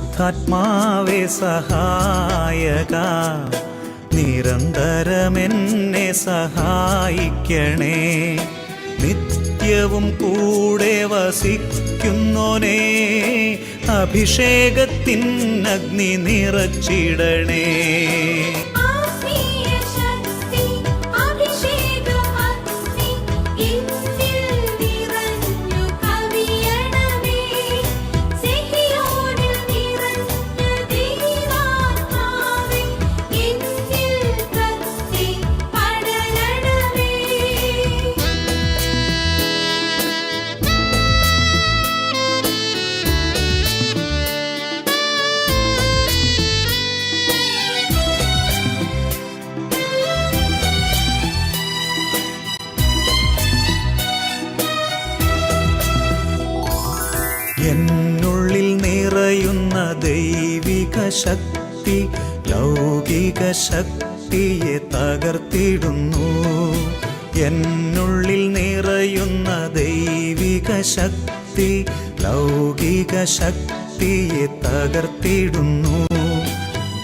പരിശുദ്ധാത്മാവേ സഹായക. നിരന്തരമെന്നെ സഹായിക്കണേ. നിത്യവും കൂടെ വസിക്കുന്നോനേ. അഭിഷേകത്തിൻ അഗ്നി നിറച്ചിടണേ. ശക്തിയെ തകർത്തിടുന്നു. എന്നുള്ളിൽ നിറയുന്ന ദൈവിക ശക്തി ലൗകിക ശക്തിയെ തകർത്തിടുന്നു.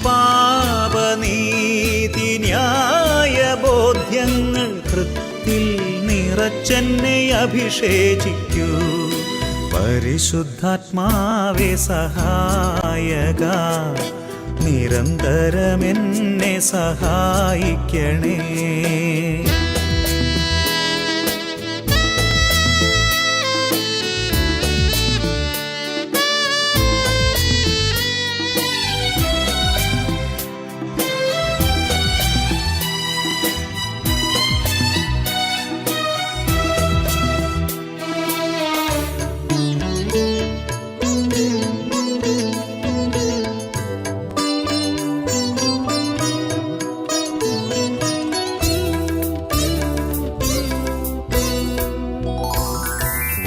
പാപനീതി ന്യായ ബോധ്യങ്ങൾ കൃത്തിൽ നിറച്ചെന്നെ അഭിഷേചിക്കൂ. പരിശുദ്ധാത്മാവേ സഹായക നിരന്തരമെന്നെ സഹായിക്കണേ.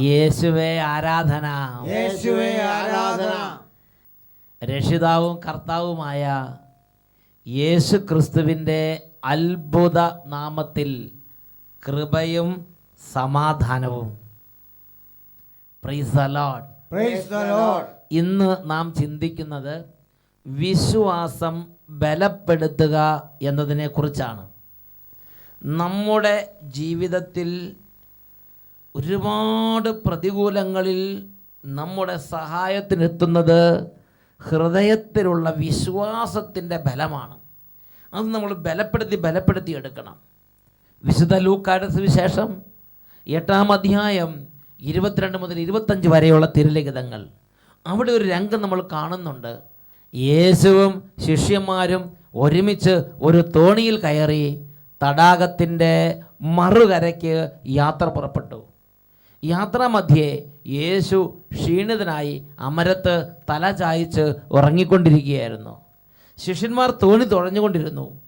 യേശുവേ ആരാധന. യേശുവേ ആരാധന. രക്ഷിതാവും കർത്താവുമായ യേശു ക്രിസ്തുവിന്റെ അത്ഭുത നാമത്തിൽ കൃപയും സമാധാനവും. പ്രൈസ് ലോർഡ് ഇന്ന് നാം ചിന്തിക്കുന്നത് വിശ്വാസം ബലപ്പെടുത്തുക എന്നതിനെക്കുറിച്ചാണ്. നമ്മുടെ ജീവിതത്തിൽ ഒരുപാട് പ്രതികൂലങ്ങളിൽ നമ്മുടെ സഹായത്തിനെത്തുന്നത് ഹൃദയത്തിലുള്ള വിശ്വാസത്തിന്റെ ബലമാണ്. അത് നമ്മൾ ബലപ്പെടുത്തി ബലപ്പെടുത്തി എടുക്കണം. വിശുദ്ധ ലൂക്കായുടെ സുവിശേഷം എട്ടാം അധ്യായം ഇരുപത്തിരണ്ട് മുതൽ ഇരുപത്തഞ്ച് വരെയുള്ള തിരുലിഖിതങ്ങൾ. അവിടെ ഒരു രംഗം നമ്മൾ കാണുന്നുണ്ട്. യേശുവും ശിഷ്യന്മാരും ഒരുമിച്ച് ഒരു തോണിയിൽ കയറി തടാകത്തിന്റെ മറുകരയ്ക്ക് യാത്ര പുറപ്പെട്ടു. യാത്രാമധ്യേ യേശു ക്ഷീണിതനായി അമരത്ത് തല ചായച്ച് ഉറങ്ങിക്കൊണ്ടിരിക്കുകയായിരുന്നു. ശിഷ്യന്മാർ തോണി തുഴഞ്ഞുകൊണ്ടിരുന്നു.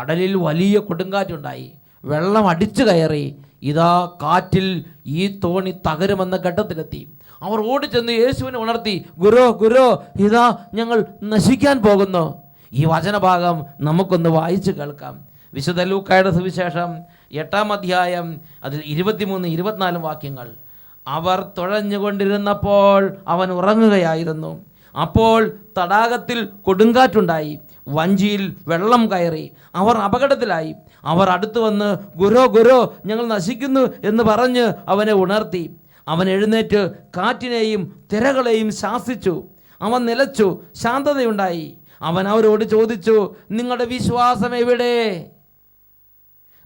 കടലിൽ വലിയ കൊടുങ്കാറ്റുണ്ടായി. വെള്ളം അടിച്ചു കയറി. ഇതാ കാറ്റിൽ ഈ തോണി തകരുമെന്ന ഘട്ടത്തിലെത്തി. അവർ ഓടിച്ചെന്ന് യേശുവിനെ ഉണർത്തി ഗുരോ ഗുരോ ഇതാ ഞങ്ങൾ നശിക്കാൻ പോകുന്നു. ഈ വചനഭാഗം നമുക്കൊന്ന് വായിച്ചു കേൾക്കാം. വിശുദ്ധ ലൂക്കായുടെ സുവിശേഷം എട്ടാം അധ്യായം അതിൽ ഇരുപത്തിമൂന്ന് ഇരുപത്തിനാല് വാക്യങ്ങൾ. അവർ തുഴഞ്ഞുകൊണ്ടിരുന്നപ്പോൾ അവൻ ഉറങ്ങുകയായിരുന്നു. അപ്പോൾ തടാകത്തിൽ കൊടുങ്കാറ്റുണ്ടായി. വഞ്ചിയിൽ വെള്ളം കയറി. അവർ അപകടത്തിലായി. അവർ അടുത്തു വന്ന് ഗുരോ ഗുരോ ഞങ്ങൾ നശിക്കുന്നു എന്ന് പറഞ്ഞ് അവനെ ഉണർത്തി. അവൻ എഴുന്നേറ്റ് കാറ്റിനെയും തിരകളെയും ശാസിച്ചു. അവൻ നിലച്ചു. ശാന്തതയുണ്ടായി. അവൻ അവരോട് ചോദിച്ചു നിങ്ങളുടെ വിശ്വാസം എവിടെ?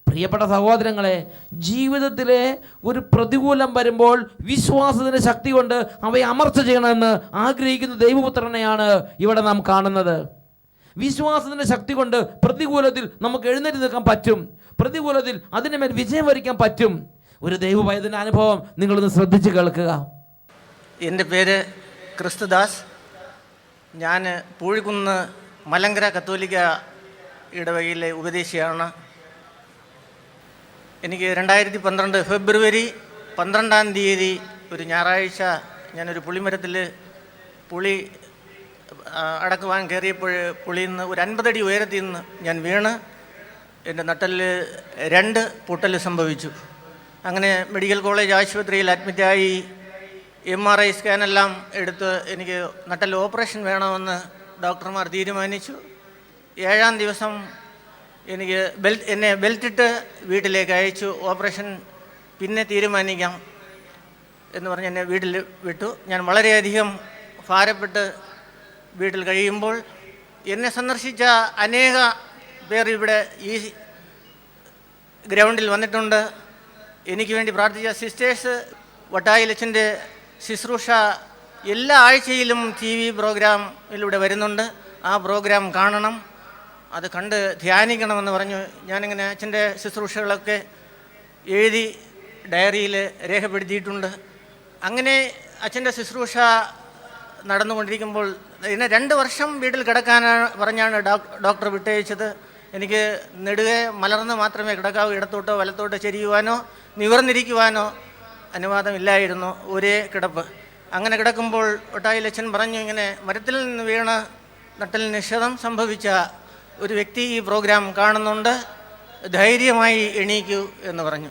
പ്രിയപ്പെട്ട സഹോദരങ്ങളെ ജീവിതത്തിലെ ഒരു പ്രതികൂലം വരുമ്പോൾ വിശ്വാസത്തിന്റെ ശക്തി കൊണ്ട് അവയെ അമർച്ച ചെയ്യണമെന്ന് ആഗ്രഹിക്കുന്ന ദൈവപുത്രനെയാണ് ഇവിടെ നാം കാണുന്നത്. വിശ്വാസത്തിന്റെ ശക്തി കൊണ്ട് പ്രതികൂലത്തിൽ നമുക്ക് എഴുന്നേറ്റ് നിൽക്കാൻ പറ്റും. പ്രതികൂലത്തിൽ അതിന്റെ മേൽ വിജയം വരിക്കാൻ പറ്റും. ഒരു ദൈവഭയത്തിന്റെ അനുഭവം നിങ്ങളൊന്ന് ശ്രദ്ധിച്ച് കേൾക്കുക. എന്റെ പേര് ക്രിസ്തുദാസ്. ഞാൻ പൂഴിക്കുന്ന് മലങ്കര കത്തോലിക്ക ഇടവകയിലെ ഉപദേശിയാണ്. എനിക്ക് രണ്ടായിരത്തി പന്ത്രണ്ട് ഫെബ്രുവരി പന്ത്രണ്ടാം തീയതി ഒരു ഞായറാഴ്ച ഞാനൊരു പുളിമരത്തിൽ പുളി അടക്കുവാൻ കയറിയപ്പോൾ പുളിയിൽ നിന്ന് ഒരു അൻപതടി ഉയരത്തിൽ നിന്ന് ഞാൻ വീണ്. എന്റെ നട്ടലിൽ രണ്ട് പൊട്ടൽ സംഭവിച്ചു. അങ്ങനെ മെഡിക്കൽ കോളേജ് ആശുപത്രിയിൽ അഡ്മിറ്റായി. എം ആർ ഐ സ്കാനെല്ലാം എടുത്ത് എനിക്ക് നട്ടൽ ഓപ്പറേഷൻ വേണമെന്ന് ഡോക്ടർമാർ തീരുമാനിച്ചു. ഏഴാം ദിവസം എനിക്ക് ബെൽറ്റ് എന്നെ ബെൽറ്റിട്ട് വീട്ടിലേക്ക് അയച്ചു. ഓപ്പറേഷൻ പിന്നെ തീരുമാനിക്കാം എന്ന് പറഞ്ഞ് എന്നെ വീട്ടിൽ വിട്ടു. ഞാൻ വളരെയധികം ഭാരപ്പെട്ട് വീട്ടിൽ കഴിയുമ്പോൾ എന്നെ സന്ദർശിച്ച അനേക പേർ ഇവിടെ ഈ ഗ്രൗണ്ടിൽ വന്നിട്ടുണ്ട്. എനിക്ക് വേണ്ടി പ്രാർത്ഥിച്ച സിസ്റ്റേഴ്സ് വട്ടായിലച്ചന്റെ ശുശ്രൂഷ എല്ലാ ആഴ്ചയിലും ടി വി പ്രോഗ്രാമിലൂടെ വരുന്നുണ്ട്. ആ പ്രോഗ്രാം കാണണം. അത് കണ്ട് ധ്യാനിക്കണമെന്ന് പറഞ്ഞു. ഞാനിങ്ങനെ അച്ഛന്റെ ശുശ്രൂഷകളൊക്കെ എഴുതി ഡയറിയിൽ രേഖപ്പെടുത്തിയിട്ടുണ്ട്. അങ്ങനെ അച്ഛന്റെ ശുശ്രൂഷ നടന്നുകൊണ്ടിരിക്കുമ്പോൾ എന്നെ രണ്ട് വർഷം വീട്ടിൽ കിടക്കാനാണ് പറഞ്ഞാണ് ഡോക്- ഡോക്ടർ വിട്ടയച്ചത്. എനിക്ക് നെടുകെ മലർന്ന് മാത്രമേ കിടക്കാവൂ ഇടത്തോട്ടോ വലത്തോട്ടോ ചെരിയുവാനോ നിവർന്നിരിക്കുവാനോ അനുവാദമില്ലായിരുന്നു ഒരേ കിടപ്പ്. അങ്ങനെ കിടക്കുമ്പോൾ ഒട്ടായിലച്ഛൻ പറഞ്ഞു ഇങ്ങനെ മരത്തിൽ നിന്ന് വീണ നട്ടലിന് നിഷേധം സംഭവിച്ച ഒരു വ്യക്തി ഈ പ്രോഗ്രാം കാണുന്നുണ്ട് ധൈര്യമായി എണീക്കൂ എന്ന് പറഞ്ഞു.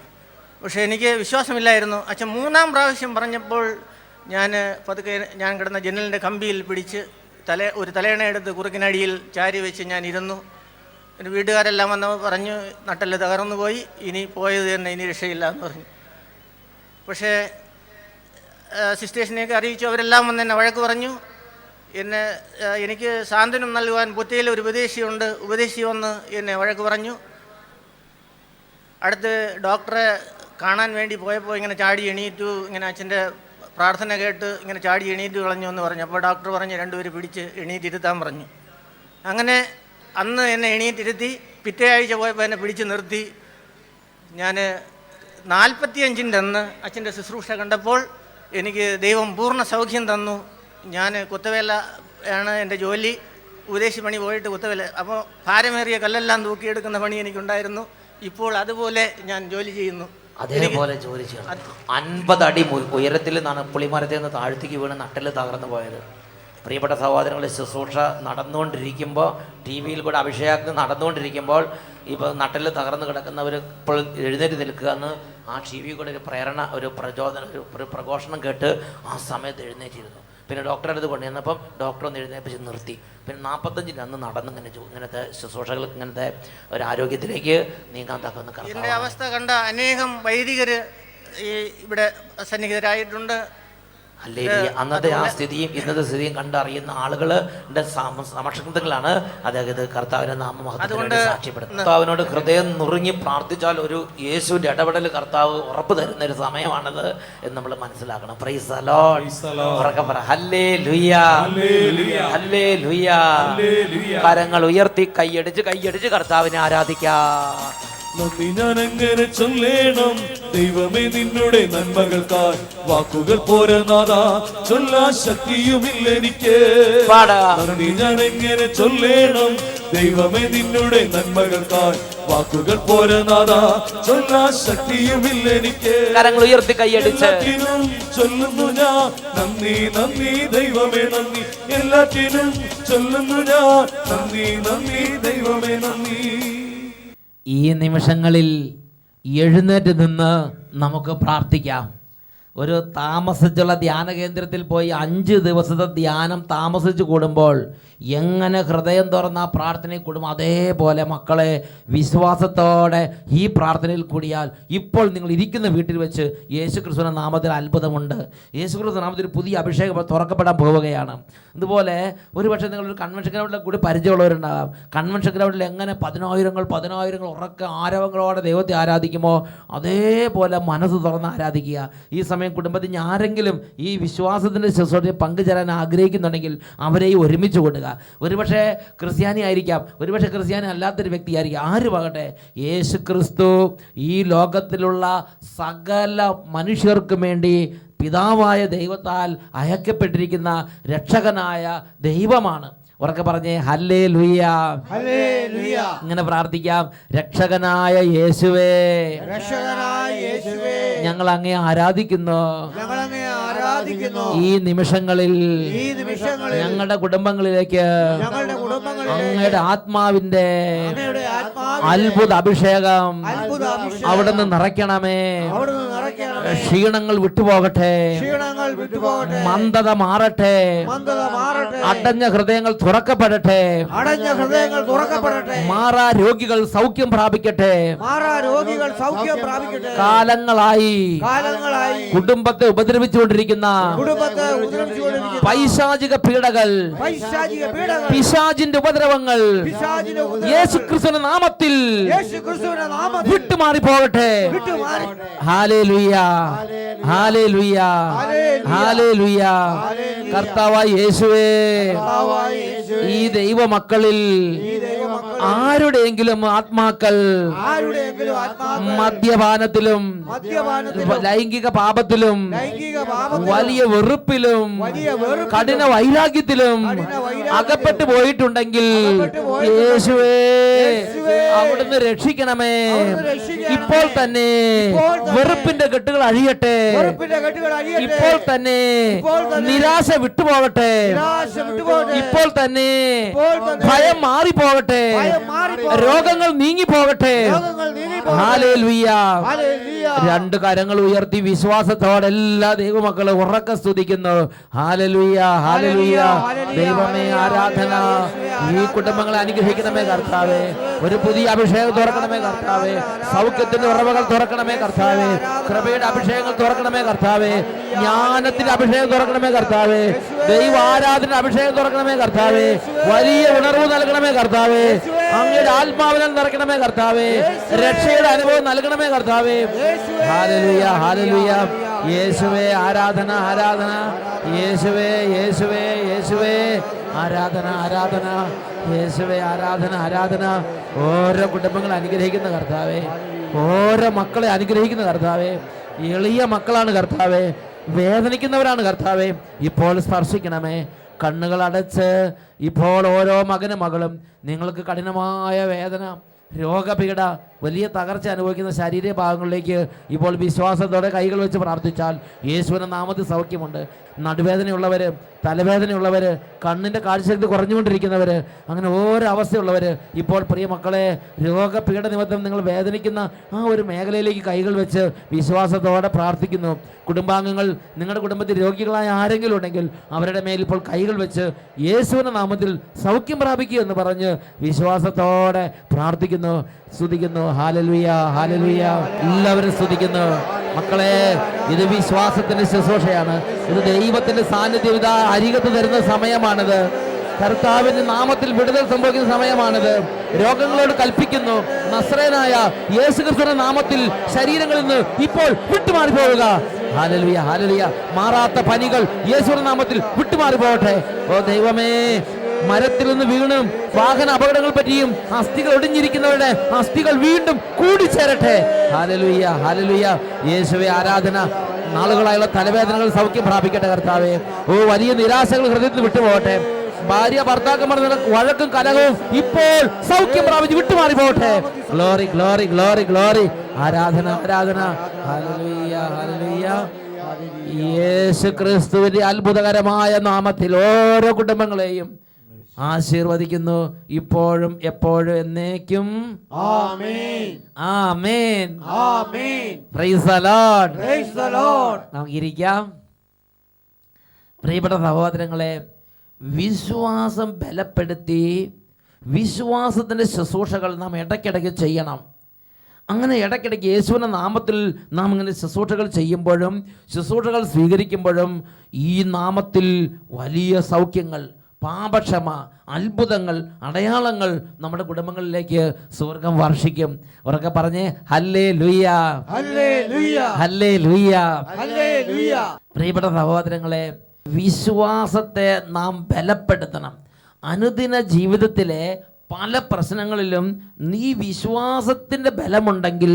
പക്ഷേ എനിക്ക് വിശ്വാസമില്ലായിരുന്നു. അച്ഛൻ മൂന്നാം പ്രാവശ്യം പറഞ്ഞപ്പോൾ ഞാൻ പതുക്കെ ഞാൻ കിടന്ന ജനലിന്റെ കമ്പിയിൽ പിടിച്ച് തല ഒരു തലയണ എടുത്ത് കുറുക്കിനടിയിൽ ചാരി വെച്ച് ഞാൻ ഇരുന്നു. എന്റെ വീട്ടുകാരെല്ലാം വന്ന് പറഞ്ഞു നട്ടൽ തകർന്നു പോയി ഇനി പോയത് തന്നെ ഇനി രക്ഷയില്ല എന്ന് പറഞ്ഞു. പക്ഷേ സിസ്റ്റേഷനെയൊക്കെ അറിയിച്ചു അവരെല്ലാം വന്ന് എന്നെ വഴക്ക് പറഞ്ഞു. എന്നെ എനിക്ക് സാന്ത്വനം നൽകുവാൻ പുറ്റയിൽ ഒരു ഉപദേശിയുണ്ട്. ഉപദേശി വന്ന് എന്നെ വഴക്ക് പറഞ്ഞു. അടുത്ത് ഡോക്ടറെ കാണാൻ വേണ്ടി പോയപ്പോൾ ഇങ്ങനെ ചാടി എണീറ്റു. ഇങ്ങനെ അച്ഛന്റെ പ്രാർത്ഥന കേട്ട് ഇങ്ങനെ ചാടി എണീറ്റ് കളഞ്ഞു എന്ന് പറഞ്ഞു. അപ്പോൾ ഡോക്ടർ പറഞ്ഞ് രണ്ടുപേർ പിടിച്ച് എണീറ്റിരുത്താൻ പറഞ്ഞു. അങ്ങനെ അന്ന് എന്നെ എണീറ്റിരുത്തി പിറ്റേ ആഴ്ച പോയപ്പോൾ എന്നെ പിടിച്ച് നിർത്തി. ഞാൻ നാൽപ്പത്തിയഞ്ചിന്റെ അന്ന് അച്ഛന്റെ ശുശ്രൂഷ കണ്ടപ്പോൾ എനിക്ക് ദൈവം പൂർണ സൗഖ്യം തന്നു. ഞാൻ കുത്തവേല ആണ് എന്റെ ജോലി. ഉദ്ദേശി പണി പോയിട്ട് കുത്തവേല. അപ്പോൾ ഭാരമേറിയ കല്ലെല്ലാം തൂക്കിയെടുക്കുന്ന പണി എനിക്കുണ്ടായിരുന്നു. ഇപ്പോൾ അതുപോലെ ഞാൻ ജോലി ചെയ്യുന്നു. അതേപോലെ ജോലി ചെയ്യണം. അൻപത് അടി ഉയരത്തിൽ നിന്നാണ് പുളിമരത്തിൽ നിന്ന് താഴ്ത്തിക്ക് വീണ് നട്ടിൽ തകർന്നു പോയത്. പ്രിയപ്പെട്ട സഹോദരങ്ങളെ ശുശ്രൂഷ നടന്നുകൊണ്ടിരിക്കുമ്പോൾ ടി വിയിൽ കൂടെ അഭിഷേകം നടന്നുകൊണ്ടിരിക്കുമ്പോൾ ഇപ്പോൾ നട്ടിൽ തകർന്നു കിടക്കുന്നവർ ഇപ്പോൾ എഴുന്നേറ്റ് നിൽക്കുക എന്ന് ആ ടി വി കൂടെ ഒരു പ്രേരണ ഒരു പ്രചോദനം ഒരു പ്രഘോഷണം കേട്ട് ആ സമയത്ത് എഴുന്നേറ്റിരുന്നു. പിന്നെ ഡോക്ടറെ അടുത്ത് കൊണ്ടുവന്നപ്പം ഡോക്ടർ ഒന്ന് എഴുന്നേപ്പിച്ച് നിർത്തി. പിന്നെ നാൽപ്പത്തഞ്ചിന് അന്ന് നടന്ന് ഇങ്ങനെ ഇങ്ങനത്തെ ശുശ്രൂഷകൾ ഇങ്ങനത്തെ ഒരു ആരോഗ്യത്തിലേക്ക് നീങ്ങാൻ തക്കുന്ന എന്റെ. അവസ്ഥ കണ്ട അനേകം വൈദികർ ഈ ഇവിടെ സന്നിഹിതരായിട്ടുണ്ട്. ഹല്ലേലൂയ. അന്നത്തെ ആ സ്ഥിതിയും ഇന്നത്തെ സ്ഥിതിയും കണ്ടറിയുന്ന ആളുകളുടെ സമക്ഷങ്ങളാണ് അതായത് കർത്താവിനെ നാമമഹത്വത്തിന് അതുകൊണ്ട് വേണ്ടി സാക്ഷ്യപ്പെടുന്നത്. കർത്താവിനോട് ഹൃദയം നുറുങ്ങി പ്രാർത്ഥിച്ചാൽ ഒരു യേശുവിന്റെ ഇടപെടൽ കർത്താവ് ഉറപ്പ് തരുന്ന ഒരു സമയമാണത് എന്ന് നമ്മൾ മനസ്സിലാക്കണം. പ്രൈസ് കരങ്ങൾ ഉയർത്തി കൈയടിച്ച് കൈയടിച്ച് കർത്താവിനെ ആരാധിക്കാം. നന്ദി ഞാൻ എങ്ങനെ ചൊല്ലേണം. ദൈവമേ നിന്നുടെ നന്മകൾക്കായി വാക്കുകൾ പോരനാഥാ ചൊല്ലാൻ ശക്തിയുമില്ല എനിക്ക്. നന്ദി ഞാൻ എങ്ങനെ ചൊല്ലേണം. ദൈവമേ നിന്നുടെ നന്മകൾക്കായി വാക്കുകൾ പോരനാഥാ ചൊല്ലാൻ ശക്തിയുമില്ല എനിക്ക്. കരങ്ങൾ ഉയർത്തി കൈയടിച്ച്. ചൊല്ലുന്നു ഞാൻ. നന്ദി നന്ദി ദൈവമേ നന്ദി. എല്ലാറ്റിനും ചൊല്ലുന്നു ഞാൻ. നന്ദി നന്ദി ദൈവമേ നന്ദി. ഈ നിമിഷങ്ങളിൽ എഴുന്നേറ്റ് നിന്ന് നമുക്ക് പ്രാർത്ഥിക്കാം. ഒരു താമസിച്ചുള്ള ധ്യാന കേന്ദ്രത്തിൽ പോയി അഞ്ച് ദിവസത്തെ ധ്യാനം താമസിച്ച് കൂടുമ്പോൾ എങ്ങനെ ഹൃദയം തുറന്ന ആ പ്രാർത്ഥനയിൽ കൂടുമ്പോൾ അതേപോലെ മക്കളെ വിശ്വാസത്തോടെ ഈ പ്രാർത്ഥനയിൽ കൂടിയാൽ ഇപ്പോൾ നിങ്ങൾ ഇരിക്കുന്ന വീട്ടിൽ വെച്ച് യേശു ക്രിസ്തുവിന്റെ നാമത്തിൽ അത്ഭുതമുണ്ട്. യേശു ക്രിസ്തു നാമത്തിൽ പുതിയ അഭിഷേകം തുറക്കപ്പെടാൻ പോവുകയാണ്. ഇതുപോലെ ഒരു പക്ഷേ നിങ്ങളൊരു കൺവെൻഷൻ ഗ്രൗണ്ടിൽ കൂടി പരിചയമുള്ളവരുണ്ടാകാം. കൺവെൻഷൻ ഗ്രൗണ്ടിൽ എങ്ങനെ പതിനായിരങ്ങൾ പതിനായിരങ്ങൾ ഉറക്ക ആരവങ്ങളോടെ ദൈവത്തെ ആരാധിക്കുമോ അതേപോലെ മനസ്സ് തുറന്ന് ആരാധിക്കുക. ഈ സമയത്ത് ദൈവമേ കുടുംബത്തിൽ നിന്ന് ആരെങ്കിലും ഈ വിശ്വാസത്തിന്റെ ശുശ്രൂഷയിൽ പങ്കുചേരാൻ ആഗ്രഹിക്കുന്നുണ്ടെങ്കിൽ അവരെയും ഒരുമിച്ച് കൊടുക്കുക ഒരുപക്ഷെ ക്രിസ്ത്യാനി ആയിരിക്കാം ഒരുപക്ഷെ ക്രിസ്ത്യാനി അല്ലാത്തൊരു വ്യക്തിയായിരിക്കാം ആരുമാകട്ടെ യേശു ക്രിസ്തു ഈ ലോകത്തിലുള്ള സകല മനുഷ്യർക്കും വേണ്ടി പിതാവായ ദൈവത്താൽ അയക്കപ്പെട്ടിരിക്കുന്ന രക്ഷകനായ ദൈവമാണ്. ഉറക്കെ പറഞ്ഞേ ഹല്ലേ ലുയ്യ ഇങ്ങനെ പ്രാർത്ഥിക്കാം. രക്ഷകനായ യേശുവേ. രക്ഷകനായ യേശുവേ. ഞങ്ങൾ അങ്ങേ ആരാധിക്കുന്നു. ഞങ്ങൾ അങ്ങേ ആരാധിക്കുന്നു. ഈ നിമിഷങ്ങളിൽ ഈ നിമിഷങ്ങളിൽ ഞങ്ങളുടെ കുടുംബങ്ങളിലേക്ക് ഞങ്ങളുടെ അങ്ങയുടെ ആത്മാവിന്റെ അത്ഭുത അഭിഷേകം അവിടെ നിന്ന് അവിടുന്ന് നിറയ്ക്കണമേ. ക്ഷീണങ്ങൾ വിട്ടുപോകട്ടെ. മന്ദത മാറട്ടെ. അടഞ്ഞ ഹൃദയങ്ങൾ തുറക്കപ്പെടട്ടെ. അടഞ്ഞ ഹൃദയങ്ങൾ തുറക്കപ്പെടട്ടെ. മാറാ രോഗികൾ സൗഖ്യം പ്രാപിക്കട്ടെ. മാറാ രോഗികൾ സൗഖ്യം പ്രാപിക്കട്ടെ. കാലങ്ങളായി. കാലങ്ങളായി. കുടുംബത്തെ ഉപദ്രവിച്ചുകൊണ്ടിരിക്കുന്ന കുടുംബത്തെ ഉപദ്രവിച്ചുകൊണ്ടിരിക്കുന്ന പൈശാചിക പീഡകൾ പൈശാചിക പീഡകൾ ഉപദ്രവങ്ങൾ പിശാചിന്റെ ഉപദ്രവങ്ങൾ യേശു ക്രിസ്തുവിന്റെ നാമത്തിൽ വിട്ടുമാറി പോകട്ടെ. കർത്താവായ യേശുവേ. ഈ ദൈവ മക്കളിൽ ആരുടെയെങ്കിലും ആത്മാക്കൾ മദ്യപാനത്തിലും ലൈംഗിക പാപത്തിലും വലിയ വെറുപ്പിലും കഠിന വൈരാഗ്യത്തിലും അകപ്പെട്ടു പോയിട്ടുണ്ടെങ്കിൽ പോയിട്ടുണ്ടെങ്കിൽ യേശുവേ അവിടുന്ന് രക്ഷിക്കണമേ. ഇപ്പോൾ തന്നെ വെറുപ്പിന്റെ കെട്ടുകൾ അഴിയട്ടെ. ഇപ്പോൾ തന്നെ നിരാശ വിട്ടുപോകട്ടെ. ഇപ്പോൾ തന്നെ ഭയം മാറിപ്പോകട്ടെ. രോഗങ്ങൾ നീങ്ങി പോകട്ടെ രണ്ട് കരങ്ങൾ ഉയർത്തി വിശ്വാസത്തോടെ എല്ലാ ദൈവമക്കളും ഉറക്ക സ്തുതിക്കുന്നു. ഹാലലുയ്യ ഹാലലുയ്യ ദൈവമേ ആരാധന. ഈ കുടുംബങ്ങളെ അനുഗ്രഹിക്കണമേ കർത്താവേ. ഒരു പുതിയ അഭിഷേകം തുറക്കണമേ കർത്താവേ. സൗഖ്യത്തിന്റെ ഉറവകൾ തുറക്കണമേ കർത്താവേ. കൃപയുടെ അഭിഷേകങ്ങൾ തുറക്കണമേ കർത്താവേ. ജ്ഞാനത്തിന്റെ അഭിഷേകം തുറക്കണമേ കർത്താവേ. ദൈവ ആരാധന അഭിഷേകം തുറക്കണമേ കർത്താവേ. വലിയ ഉണർവ് നൽകണമേ കർത്താവേ. അങ്ങയുടെ ആത്മാവിനാൽ നിറയ്ക്കണമേ കർത്താവേ. രക്ഷയുടെ അനുഭവം നൽകണമേ കർത്താവേ. ഹാലലുയ ഹാലലുയ യേശുവേ ആരാധന ആരാധന. യേശുവേ യേശുവേ യേശുവേ. ആരാധന ആരാധന. യേശുവേ ആരാധന ആരാധന. ഓരോ കുടുംബങ്ങളെ അനുഗ്രഹിക്കുന്ന കർത്താവേ. ഓരോ മക്കളെ അനുഗ്രഹിക്കുന്ന കർത്താവേ. എളിയ മക്കളാണ് കർത്താവേ. വേദനിക്കുന്നവരാണ് കർത്താവേ. ഇപ്പോൾ സ്പർശിക്കണമേ. കണ്ണുകൾ അടച്ച് ഇപ്പോൾ ഓരോ മകനും മകളും. നിങ്ങൾക്ക് കഠിനമായ വേദന രോഗപീഠ വലിയ തകർച്ച അനുഭവിക്കുന്ന ശരീര ഭാഗങ്ങളിലേക്ക് ഇപ്പോൾ വിശ്വാസത്തോടെ കൈകൾ വെച്ച് പ്രാർത്ഥിച്ചാൽ യേശുവിന്റെ നാമത്തിൽ സൗഖ്യമുണ്ട്. നടുവേദനയുള്ളവർ തലവേദനയുള്ളവർ കണ്ണിന്റെ കാഴ്ചശക്തി കുറഞ്ഞുകൊണ്ടിരിക്കുന്നവർ അങ്ങനെ ഓരോ അവസ്ഥയുള്ളവർ ഇപ്പോൾ പ്രിയ മക്കളെ രോഗപീഠ നിമിത്തം നിങ്ങൾ വേദനിക്കുന്ന ആ ഒരു മേഖലയിലേക്ക് കൈകൾ വെച്ച് വിശ്വാസത്തോടെ പ്രാർത്ഥിക്കുന്നു. കുടുംബാംഗങ്ങൾ നിങ്ങളുടെ കുടുംബത്തിൽ രോഗികളായ ആരെങ്കിലും ഉണ്ടെങ്കിൽ അവരുടെ മേൽ ഇപ്പോൾ കൈകൾ വെച്ച് യേശുവിന്റെ നാമത്തിൽ സൗഖ്യം പ്രാപിക്കുക എന്ന് പറഞ്ഞ് വിശ്വാസത്തോടെ പ്രാർത്ഥിക്കുന്നു. സ്തുതിക്കുന്നു. ഹാലലുയ ഹാലലുയ. എല്ലാവരും സ്തുതിക്കുന്നു. മക്കളെ ഇത് വിശ്വാസത്തിന്റെ ശുശ്രൂഷയാണ്. ഇത് ദൈവത്തിന്റെ സാന്നിധ്യം ഇതാ അരികത്ത് തരുന്ന സമയമാണിത്. കർത്താവിന്റെ നാമത്തിൽ വിടുതൽ സംഭവിക്കുന്ന സമയമാണിത്. രോഗങ്ങളോട് കൽപ്പിക്കുന്നു. നസ്രേനായ യേശുക്രിസ്തുവിന്റെ നാമത്തിൽ ശരീരങ്ങളിൽ നിന്ന് ഇപ്പോൾ വിട്ടുമാറി പോവുക ഹാലലുയ ഹാലലുയ. മാറാത്ത പനികൾ യേശുവിന്റെ നാമത്തിൽ വിട്ടുമാറി പോകട്ടെ ഓ ദൈവമേ മരത്തിൽ നിന്ന് വീണും വാഹന അപകടങ്ങൾ പറ്റിയും അസ്ഥികൾ ഒടിഞ്ഞിരിക്കുന്നവരുടെ അസ്ഥികൾ വീണ്ടും കൂടിച്ചേരട്ടെ. ഹാലലുയ്യ ഹാലലുയ്യ യേശുവെ ആരാധന. നാളുകളായുള്ള തലവേദനകൾ സൗഖ്യം പ്രാപിക്കട്ടെ കർത്താവെ. ഓ വലിയ നിരാശകൾ ഹൃദയത്തിൽ വിട്ടുപോകട്ടെ. ഭാര്യ ഭർത്താക്കന്മാർ വഴക്കും കലകവും ഇപ്പോൾ സൗഖ്യം പ്രാപിച്ച് വിട്ടുമാറി പോകട്ടെ ഗ്ലോറി ഗ്ലോറി ഗ്ലോറി ഗ്ലോറി. ആരാധന ആരാധന. യേശു ക്രിസ്തുവിന്റെ അത്ഭുതകരമായ നാമത്തിൽ ഓരോ കുടുംബങ്ങളെയും ആശീർവദിക്കുന്നു ഇപ്പോഴും എപ്പോഴും എന്നേക്കും. ആമേൻ. ആമേൻ. ആമേൻ. Praise the lord praise the lord നമുക്ക് ഇരിക്കാം പ്രിയപ്പെട്ട സഹോദരങ്ങളെ വിശ്വാസം ബലപ്പെടുത്തി വിശ്വാസത്തിന്റെ ശുശ്രൂഷകൾ നാം ഇടയ്ക്കിടയ്ക്ക് ചെയ്യണം. അങ്ങനെ ഇടയ്ക്കിടയ്ക്ക് യേശുവിന്റെ നാമത്തിൽ നാം ഇങ്ങനെ ശുശ്രൂഷകൾ ചെയ്യുമ്പോഴും ശുശ്രൂഷകൾ സ്വീകരിക്കുമ്പോഴും ഈ നാമത്തിൽ വലിയ സൗഖ്യങ്ങൾ പാപക്ഷമ അത്ഭുതങ്ങൾ അടയാളങ്ങൾ നമ്മുടെ കുടുംബങ്ങളിലേക്ക് സ്വർഗം വർഷിക്കും. ഉറക്കെ പറഞ്ഞേ ഹല്ലേ ലുയ്യ ഹല്ലേ ലുയ്യ പ്രിയപ്പെട്ട സഹോദരങ്ങളെ വിശ്വാസത്തെ നാം ബലപ്പെടുത്തണം. അനുദിന ജീവിതത്തിലെ പല പ്രശ്നങ്ങളിലും നീ വിശ്വാസത്തിന്റെ ബലമുണ്ടെങ്കിൽ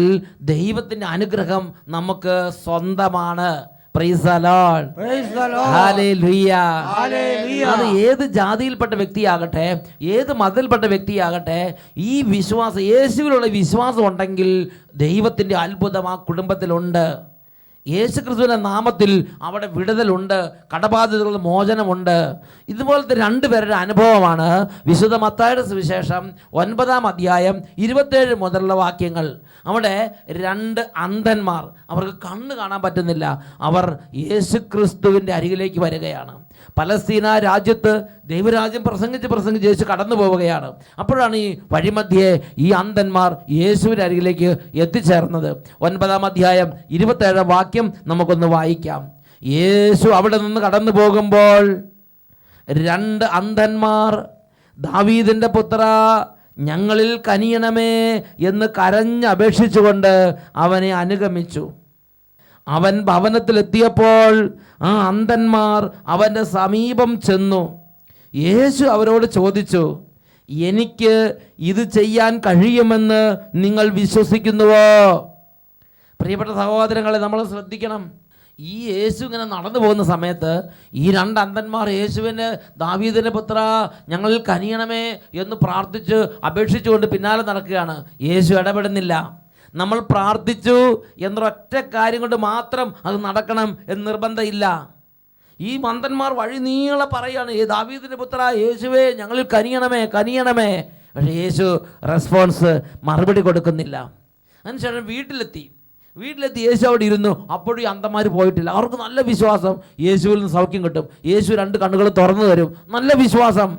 ദൈവത്തിന്റെ അനുഗ്രഹം നമുക്ക് സ്വന്തമാണ്. അത് ഏത് ജാതിയിൽപ്പെട്ട വ്യക്തിയാകട്ടെ ഏത് മതത്തിൽപ്പെട്ട വ്യക്തിയാകട്ടെ ഈ വിശ്വാസം യേശുവിലുള്ള വിശ്വാസം ഉണ്ടെങ്കിൽ ദൈവത്തിന്റെ അത്ഭുതം ആ കുടുംബത്തിലുണ്ട്. യേശു ക്രിസ്തുവിന്റെ നാമത്തിൽ അവിടെ വിടുതലുണ്ട് കടബാധിതകൾ മോചനമുണ്ട്. ഇതുപോലത്തെ രണ്ടുപേരുടെ അനുഭവമാണ് വിശുദ്ധ മത്തായുടെ സുവിശേഷം ഒൻപതാം അധ്യായം ഇരുപത്തേഴ് മുതലുള്ള വാക്യങ്ങൾ. അവിടെ രണ്ട് അന്ധന്മാർ അവർക്ക് കണ്ണ് കാണാൻ പറ്റുന്നില്ല. അവർ യേശുക്രിസ്തുവിന്റെ അരികിലേക്ക് വരികയാണ്. പലസ്തീന രാജ്യത്ത് ദൈവരാജ്യം പ്രസംഗിച്ച് പ്രസംഗിച്ച് യേശു കടന്നു പോവുകയാണ്. അപ്പോഴാണ് ഈ വഴിമധ്യേ ഈ അന്ധന്മാർ യേശുവിന്റെ അരികിലേക്ക് എത്തിച്ചേർന്നത്. ഒൻപതാം അധ്യായം ഇരുപത്തേഴാം വാക്യം നമുക്കൊന്ന് വായിക്കാം. യേശു അവിടെ നിന്ന് കടന്നു പോകുമ്പോൾ രണ്ട് അന്ധന്മാർ ദാവീദിന്റെ പുത്ര ഞങ്ങളിൽ കനിയണമേ എന്ന് കരഞ്ഞപേക്ഷിച്ചുകൊണ്ട് അവനെ അനുഗമിച്ചു. അവൻ ഭവനത്തിലെത്തിയപ്പോൾ ആ അന്ധന്മാർ അവന്റെ സമീപം ചെന്നു. യേശു അവരോട് ചോദിച്ചു എനിക്ക് ഇത് ചെയ്യാൻ കഴിയുമെന്ന് നിങ്ങൾ വിശ്വസിക്കുന്നുവോ? പ്രിയപ്പെട്ട സഹോദരങ്ങളെ നമ്മൾ ശ്രദ്ധിക്കണം. ഈ യേശു ഇങ്ങനെ നടന്നു പോകുന്ന സമയത്ത് ഈ രണ്ട് അന്ധന്മാർ യേശുവിന് ദാവീദിന്റെ പുത്ര ഞങ്ങളിൽ കനിയണമേ എന്ന് പ്രാർത്ഥിച്ച് അപേക്ഷിച്ചുകൊണ്ട് പിന്നാലെ നടക്കുകയാണ്. യേശു ഇടപെടുന്നില്ല. നമ്മൾ പ്രാർത്ഥിച്ചു എന്നൊരൊറ്റ കാര്യം കൊണ്ട് മാത്രം അത് നടക്കണം എന്ന് നിർബന്ധമില്ല. ഈ മന്ദന്മാർ വഴി നീളെ പറയാണ് "ഏ ദാവീദിന്റെ പുത്ര യേശുവേ ഞങ്ങളിൽ കനിയണമേ കനിയണമേ. പക്ഷേ യേശു റെസ്പോൺസ് മറുപടി കൊടുക്കുന്നില്ല. അതിനുശേഷം വീട്ടിലെത്തി. വീട്ടിലെത്തി യേശു അവിടെ ഇരുന്നു. അപ്പോഴും ഈ അന്തന്മാർ പോയിട്ടില്ല. അവർക്ക് നല്ല വിശ്വാസം. യേശുവിൽ നിന്ന് സൗഖ്യം കിട്ടും. യേശു രണ്ട് കണ്ണുകൾ തുറന്നു തരും. നല്ല വിശ്വാസം.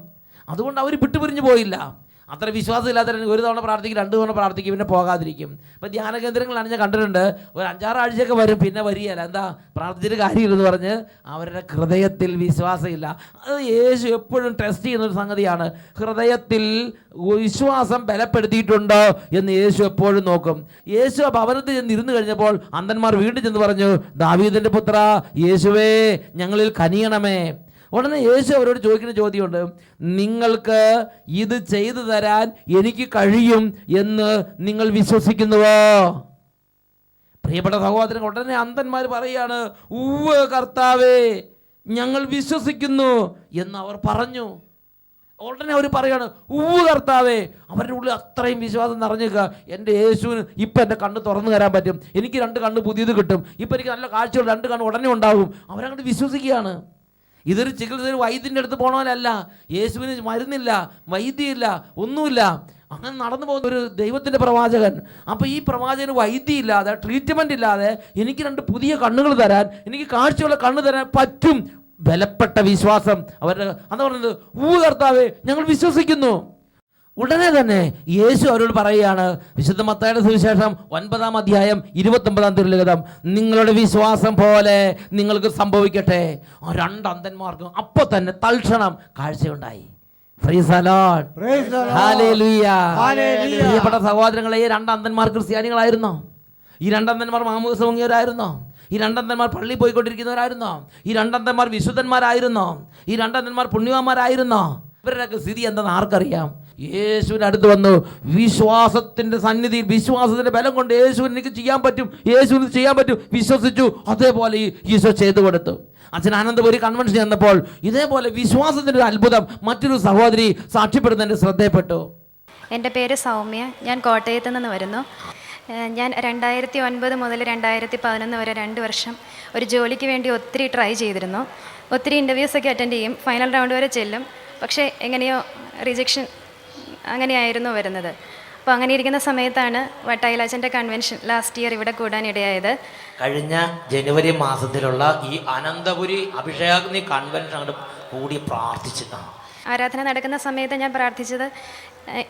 അതുകൊണ്ട് അവർ വിട്ടുപിരിഞ്ഞു പോയില്ല. അത്ര വിശ്വാസമില്ലാത്തവർ ഒരു തവണ പ്രാർത്ഥിക്കും രണ്ട് തവണ പ്രാർത്ഥിക്കും പിന്നെ പോകാതിരിക്കും. ഇപ്പം ധ്യാന കേന്ദ്രങ്ങളാണ് ഞാൻ കണ്ടിട്ടുണ്ട്. ഒരു അഞ്ചാറ് ആഴ്ചയൊക്കെ വരും പിന്നെ വരികയല്ല. എന്താ? പ്രാർത്ഥിച്ചിട്ട് കാര്യമില്ലെന്ന് പറഞ്ഞ് അവരുടെ ഹൃദയത്തിൽ വിശ്വാസമില്ല. അത് യേശു എപ്പോഴും ടെസ്റ്റ് ചെയ്യുന്ന ഒരു സംഗതിയാണ്. ഹൃദയത്തിൽ വിശ്വാസം ബലപ്പെടുത്തിയിട്ടുണ്ടോ എന്ന് യേശു എപ്പോഴും നോക്കും. യേശു ആ ഭവനത്തിൽ ചെന്ന് ഇരുന്ന് കഴിഞ്ഞപ്പോൾ അന്തന്മാർ വീണ്ടും ചെന്ന് പറഞ്ഞു ദാവീദിന്റെ പുത്ര യേശുവേ ഞങ്ങളിൽ കനിയണമേ. ഉടനെ യേശു അവരോട് ചോദിക്കുന്ന ചോദ്യമുണ്ട് നിങ്ങൾക്ക് ഇത് ചെയ്തു തരാൻ എനിക്ക് കഴിയും എന്ന് നിങ്ങൾ വിശ്വസിക്കുന്നുവോ? പ്രിയപ്പെട്ട സഹോദരൻ ഉടനെ അന്ധന്മാർ പറയാണ് ഉവ്വ് കർത്താവേ ഞങ്ങൾ വിശ്വസിക്കുന്നു എന്ന് അവർ പറഞ്ഞു. ഉടനെ അവർ പറയാണ് ഉവ്വ് കർത്താവേ അവരുടെ ഉള്ളിൽ അത്രയും വിശ്വാസം നിറഞ്ഞേക്കുക എന്റെ യേശുവിന് ഇപ്പം എന്റെ കണ്ണ് തുറന്നു തരാൻ പറ്റും. എനിക്ക് രണ്ട് കണ്ണ് പുതിയത് കിട്ടും. ഇപ്പം എനിക്ക് നല്ല കാഴ്ചകൾ രണ്ട് കണ്ണ് ഉടനെ ഉണ്ടാകും. അവരങ്ങോട്ട് വിശ്വസിക്കുകയാണ്. ഇതൊരു ചികിത്സ ഒരു വൈദ്യന്റെ അടുത്ത് പോകണമല്ല യേശുവിന് മരുന്നില്ല വൈദ്യമില്ല ഒന്നുമില്ല. അങ്ങനെ നടന്നു പോകുന്ന ഒരു ദൈവത്തിന്റെ പ്രവാചകൻ. അപ്പോൾ ഈ പ്രവാചകന് വൈദ്യമില്ലാതെ ട്രീറ്റ്മെന്റ് ഇല്ലാതെ എനിക്ക് രണ്ട് പുതിയ കണ്ണുകൾ തരാൻ എനിക്ക് കാഴ്ചയുള്ള കണ്ണ് തരാൻ പറ്റും. ബലപ്പെട്ട വിശ്വാസം. അവരുടെ അതാ പറഞ്ഞത് ഊ കർത്താവേ ഞങ്ങൾ വിശ്വസിക്കുന്നു. ഉടനെ തന്നെ യേശു അവരോട് പറയുകയാണ് വിശുദ്ധ മത്തായുടെ സുവിശേഷം ഒൻപതാം അധ്യായം ഇരുപത്തൊമ്പതാം തിരുലിഖിതം നിങ്ങളുടെ വിശ്വാസം പോലെ നിങ്ങൾക്ക് സംഭവിക്കട്ടെ. ആ രണ്ട് അന്ധന്മാർക്കും അപ്പോൾ തന്നെ തൽക്ഷണം കാഴ്ചയുണ്ടായി. പ്രിയപ്പെട്ട സഹോദരങ്ങളെ ഈ രണ്ട് അന്ധന്മാർ ക്രിസ്ത്യാനികളായിരുന്നോ? ഈ രണ്ടന്തന്മാർ മാമൂസ് മുങ്ങിയവരായിരുന്നോ ഈ രണ്ടന്തന്മാർ പള്ളി പോയിക്കൊണ്ടിരിക്കുന്നവരായിരുന്നോ? ഈ രണ്ടന്തന്മാർ വിശുദ്ധന്മാരായിരുന്നോ? ഈ രണ്ടന്തന്മാർ പുണ്യവാന്മാരായിരുന്നോ? ഇവരുടെയൊക്കെ സ്ഥിതി എന്തെന്ന് ആർക്കറിയാം? യേശുവിന് അടുത്ത് വന്നു. വിശ്വാസത്തിന്റെ സന്നിധിയിൽ വിശ്വാസത്തിന്റെ ബലം കൊണ്ട് യേശുവിന് എനിക്ക് ചെയ്യാൻ പറ്റും. യേശുവിന് ചെയ്യാൻ പറ്റും. വിശ്വസിച്ചു. അതേപോലെ ഈശോ ചെയ്തു കൊടുത്തു. അച്ഛൻ ആനന്ദപുരി കൺവെൻഷൻ ചെന്നപ്പോൾ ഇതേപോലെ വിശ്വാസത്തിന്റെ ഒരു അത്ഭുതം മറ്റൊരു സഹോദരി സാക്ഷ്യപ്പെടുന്നതിന്റെ ശ്രദ്ധയപ്പെട്ടു എന്റെ പേര് സൗമ്യ. ഞാൻ കോട്ടയത്ത് നിന്ന് വരുന്നു. ഞാൻ രണ്ടായിരത്തി ഒൻപത് മുതൽ രണ്ടായിരത്തി പതിനൊന്ന് വരെ രണ്ട് വർഷം ഒരു ജോലിക്ക് വേണ്ടി ഒത്തിരി ട്രൈ ചെയ്തിരുന്നു. ഒത്തിരി ഇന്റർവ്യൂസൊക്കെ അറ്റൻഡ് ചെയ്യും. ഫൈനൽ റൗണ്ട് വരെ ചെല്ലും. പക്ഷേ എങ്ങനെയോ റിജക്ഷൻ അങ്ങനെയായിരുന്നു വരുന്നത്. അപ്പോൾ അങ്ങനെ ഇരിക്കുന്ന സമയത്താണ് വട്ടായിലാച്ചന്റെ കൺവെൻഷൻ ലാസ്റ്റ് ഇയർ ഇവിടെ കൂടാനിടയായത്. കഴിഞ്ഞ ജനുവരി മാസത്തിലുള്ള ഈ അനന്തപുരി അഭിഷേകാഗ്നി കൺവെൻഷൻ അങ്ങോട്ട് കൂടി പ്രാർത്ഥിച്ചിട്ടാണ്. ആരാധന നടക്കുന്ന സമയത്ത് ഞാൻ പ്രാർത്ഥിച്ചത്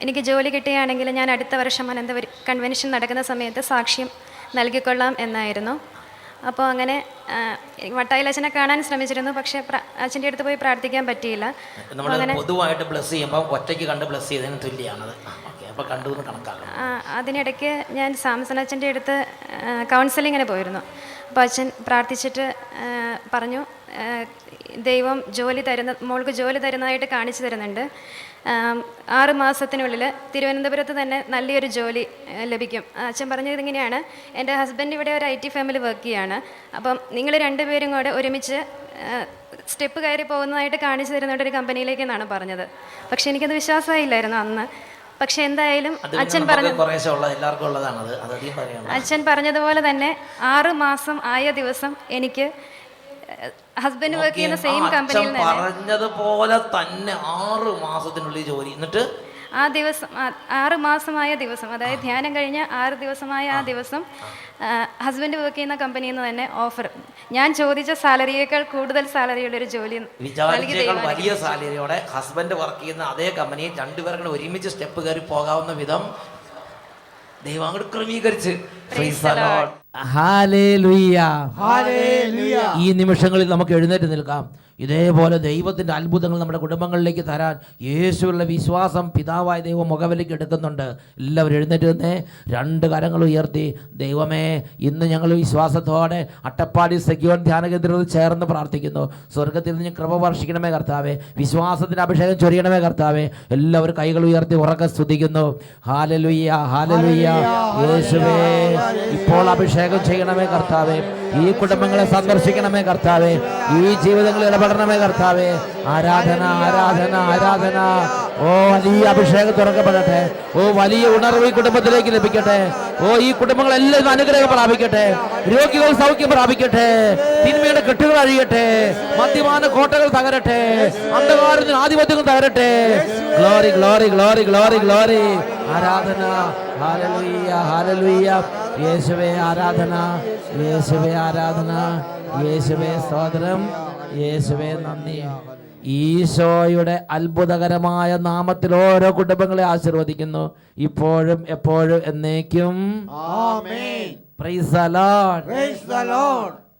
എനിക്ക് ജോലി കിട്ടുകയാണെങ്കിൽ ഞാൻ അടുത്ത വർഷം അനന്തപുരി കൺവെൻഷൻ നടക്കുന്ന സമയത്ത് സാക്ഷ്യം നൽകിക്കൊള്ളാം എന്നായിരുന്നു. അപ്പോൾ അങ്ങനെ വട്ടായിൽ അച്ഛനെ കാണാൻ ശ്രമിച്ചിരുന്നു പക്ഷേ അച്ഛന്റെ അടുത്ത് പോയി പ്രാർത്ഥിക്കാൻ പറ്റിയില്ല. അങ്ങനെ പൊതുവായിട്ട് ബ്ലസ് ചെയ്യുമ്പോൾ ഒറ്റയ്ക്ക് കണ്ട് ബ്ലസ് ചെയ്തതിന് തുല്യമാണത് അപ്പോൾ കണ്ടു എന്ന് കണക്കാക്കണം അതിനിടയ്ക്ക് ഞാൻ സാംസൺ അച്ഛന്റെ അടുത്ത് കൗൺസിലിങ്ങിന് പോയിരുന്നു. അപ്പോൾ അച്ഛൻ പ്രാർത്ഥിച്ചിട്ട് പറഞ്ഞു ദൈവം ജോലി തരുന്ന മോൾക്ക് ജോലി തരുന്നതായിട്ട് കാണിച്ചു തരുന്നുണ്ട്. ആറ് മാസത്തിനുള്ളിൽ തിരുവനന്തപുരത്ത് തന്നെ നല്ലൊരു ജോലി ലഭിക്കും. അച്ഛൻ പറഞ്ഞത് ഇങ്ങനെയാണ്. എന്റെ ഹസ്ബൻഡ് ഇവിടെ ഒരു ഐ ടി ഫാമിൽ വർക്ക് ചെയ്യാണ്. അപ്പം നിങ്ങൾ രണ്ടുപേരും കൂടെ ഒരുമിച്ച് സ്റ്റെപ്പ് കയറി പോകുന്നതായിട്ട് കാണിച്ചു തരുന്നവരുടെ ഒരു കമ്പനിയിലേക്ക് എന്നാണ് പറഞ്ഞത്. പക്ഷെ എനിക്കത് വിശ്വാസമായില്ലായിരുന്നു അന്ന്. പക്ഷെ എന്തായാലും അച്ഛൻ പറഞ്ഞു അച്ഛൻ പറഞ്ഞതുപോലെ തന്നെ ആറ് മാസം ആയ ദിവസം എനിക്ക് ഹസ്ബൻഡ് വർക്ക് ചെയ്യുന്ന സെയിം കമ്പനിയിൽ പറഞ്ഞതുപോലെ തന്നെ ആറ് മാസത്തിനുള്ളിൽ ജോലി. എന്നിട്ട്? ആ ദിവസം ആറ് മാസമായ ദിവസം അതായത് ധ്യാനം കഴിഞ്ഞ ആറ് ദിവസമായ ആ ദിവസം ഹസ്ബൻഡ് വർക്ക് ചെയ്യുന്ന കമ്പനിയിൽ നിന്ന് തന്നെ ഓഫർ ഞാൻ ചോദിച്ച സാലറിയേക്കാൾ കൂടുതൽ സാലറിയുള്ള ഒരു ജോലി വലിയ സാലറിയോടെ ഹസ്ബൻഡ് വർക്ക് ചെയ്യുന്ന അതേ കമ്പനിയിൽ രണ്ടുപേർക്ക് ഒരുമിച്ച് സ്റ്റെപ്പ് കയറി പോകാവുന്ന വിധം ദൈവം അങ്ങോട്ട് ക്രമീകരിച്ച്. ഈ നിമിഷങ്ങളിൽ നമുക്ക് എഴുന്നേറ്റ് നിൽക്കാം. ഇതേപോലെ ദൈവത്തിന്റെ അത്ഭുതങ്ങൾ നമ്മുടെ കുടുംബങ്ങളിലേക്ക് തരാൻ യേശുവിലുള്ള വിശ്വാസം പിതാവായ ദൈവം മുഖവിലേക്ക് എടുക്കുന്നുണ്ട്. എല്ലാവരും എഴുന്നേറ്റ് നിന്നേ. രണ്ട് കരങ്ങൾ ഉയർത്തി ദൈവമേ ഇന്ന് ഞങ്ങൾ വിശ്വാസത്തോടെ അട്ടപ്പാടി സെക്യൂർ ധ്യാന കേന്ദ്രത്തിൽ ചേർന്ന് പ്രാർത്ഥിക്കുന്നു. സ്വർഗത്തിൽ നിന്ന് കൃപ വർഷിക്കണമേ കർത്താവേ. വിശ്വാസത്തിന് അഭിഷേകം ചൊരിയണമേ കർത്താവേ. എല്ലാവരും കൈകൾ ഉയർത്തി ഉറക്കെ സ്തുതിക്കുന്നു. ഹാലലുയ്യ ഹാലലുയ്യ. യേശുവേ ഇപ്പോൾ അഭിഷേകം ചെയ്യണമേ കർത്താവേ. ഈ കുടുംബങ്ങളെ സന്ദർശിക്കണമേ കർത്താവേ. ഈ ജീവിതങ്ങളിൽ ഇടപെടണമേ കർത്താവേ. ആരാധന ആരാധന ആരാധന. ഓ വലിയ അഭിഷേകം തുറക്കപ്പെടട്ടെ. ഓ വലിയ ഉണർവ് ഈ കുടുംബത്തിലേക്ക് ലഭിക്കട്ടെ. ഓ ഈ കുടുംബങ്ങളെല്ലാം അനുഗ്രഹം പ്രാപിക്കട്ടെ. രോഗികൾ സൗഖ്യം പ്രാപിക്കട്ടെ. തിന്മയുടെ കെട്ടുകൾ അഴിയട്ടെ. മദ്യപാന കോട്ടകൾ തകരട്ടെ. അന്ധകാരത്തിന് ആധിപത്യങ്ങൾ തകരട്ടെ. Glory glory glory glory glory ആരാധന ഹാലലുയ്യ ഹാലലുയ്യ യേശുവേ ആരാധന യേശുവേ ആരാധന യേശുവേ സ്തോത്രം യേശുവേ നന്ദി. ഈശോയുടെ അത്ഭുതകരമായ നാമത്തിൽ ഓരോ കുടുംബങ്ങളെ ആശീർവദിക്കുന്നു. ഇപ്പോഴും എപ്പോഴും എന്നേക്കും. ആമേൻ. Praise the lord praise the Lord.